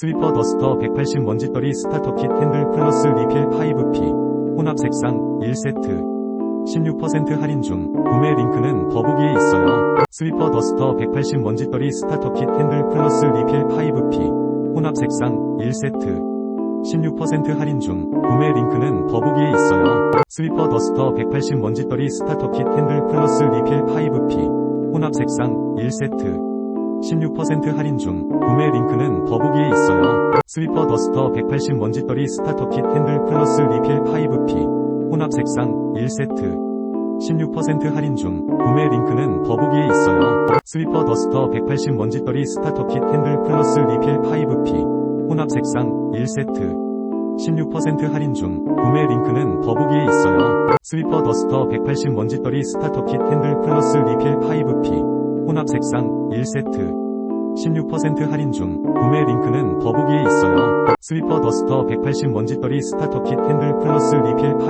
스위퍼 더스터 180 먼지떨이 스타터 킷 핸들 플러스 리필 5P 혼합 색상 1세트. 16% 할인 중 구매 링크는 더보기에 있어요. 스위퍼 더스터 180 먼지떨이 스타터 킷 핸들 플러스 리필 5P 혼합 색상 1세트. 16% 할인 중 구매 링크는 더보기에 있어요. 스위퍼 더스터 180 먼지떨이 스타터 킷 핸들 플러스 리필 5P 혼합 색상 1세트 16% 할인 중 구매 링크는 더보기에 있어요. 스위퍼 더스터 180 먼지떨이 스타터 킷 핸들 플러스 리필 5P 혼합 색상 1세트 16% 할인 중 구매 링크는 더보기에 있어요. 스위퍼 더스터 180 먼지떨이 스타터 킷 핸들 플러스 리필 5P 혼합 색상 1세트 16% 할인 중 구매 링크는 더보기에 있어요. 스위퍼 더스터 180 먼지떨이 스타터 킷 핸들 플러스 리필 5P 혼합 색상 1세트 16% 할인 중 구매 링크는 더보기에 있어요. 스위퍼 더스터 180 먼지떨이 스타터 킷 핸들 플러스 리필 5